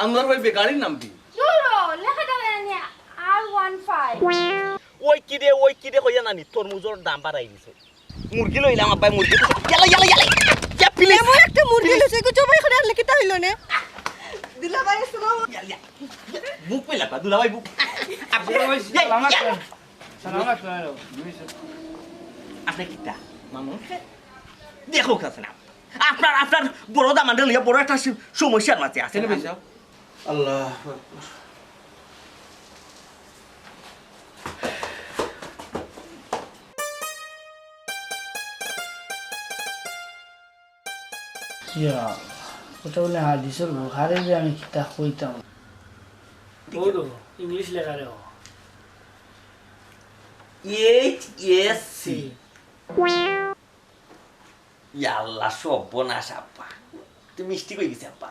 আমার ভাই বেকারির নাম কি? ওই কি রে ওই কি রে হইয়া নানি তরমুজের দাম বাড়াই দিছে। মুরগি লইলাম আব্বাই মুরগি ইয়ালা ইয়ালা ইয়ালা ইয়া প্লিজ এমন একটা মুরগি লইছে গো জবাই করে আনলে কিতা হইল নে? দিলা ভাই আসসালাম বুক পেলা কা দুলা ভাই বুক। আপনি কিটা মামু? দেখো কাছে না আপনার আপনার বড় দামান্ডা লইয়া বড় একটা সমস্যার মাঝে আছে আল্লাহ ইয়া ওটা বলে হাদিসের বুহারে যে আমি কিতা কইতাম ইংলিশ লেখা রে এইচ এস সি ইয়াল্লা সব বনাস আব্বা। তুই মিষ্টি কই গেছে আব্বা?